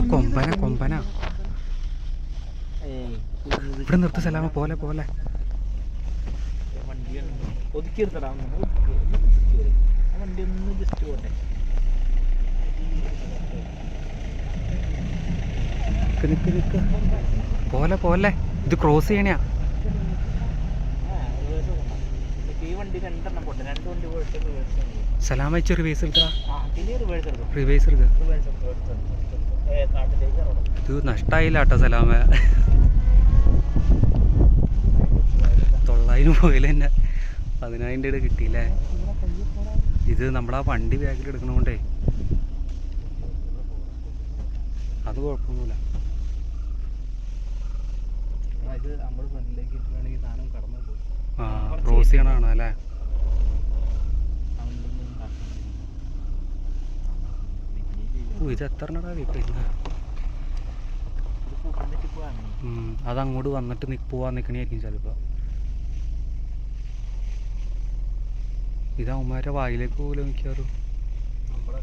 കൊമ്പന കൊമ്പന. ഇവിടെ നിർത്ത് സലാമ പോലെ പോലെ. വണ്ടി ഒന്ന് വണ്ടി ജസ്റ്റ് പോട്ടെ. നിക്ക് നിക്ക് നിക്ക്. പോലെ പോലെ. ഇത് ക്രോസ് ചെയ്യണയാ. സലാമ വെച്ച് റിവേഴ്സ് എടുക്കും. റിവേഴ്സ് എടുക്ക റിവേഴ്സ് എടുക്കും ഇത് നഷ്ടായില്ല കേട്ടോ സലാമ. തൊള്ളായിരം പോയില്ല തന്നെ പതിനായിരം രൂപ കിട്ടിയില്ലേ? ഇത് നമ്മളാ വണ്ടി ബാഗിൽ എടുക്കണോണ്ടേ അത് കുഴപ്പമൊന്നുമില്ല. ആ, ക്രോസ് ചെയ്യണതാണ് അല്ലേ? ഓ ഇത് എത്ര എണ്ണടാ വീട്ടിൽ? പോവാണ് അത് അങ്ങോട്ട് വന്നിട്ട് നി പോവാൻ നിൽക്കണേക്കും ചിലപ്പോൾ ഇത് അവന്മാരുടെ വായിലേക്ക് പോലും മിക്കാറും നമ്മുടെ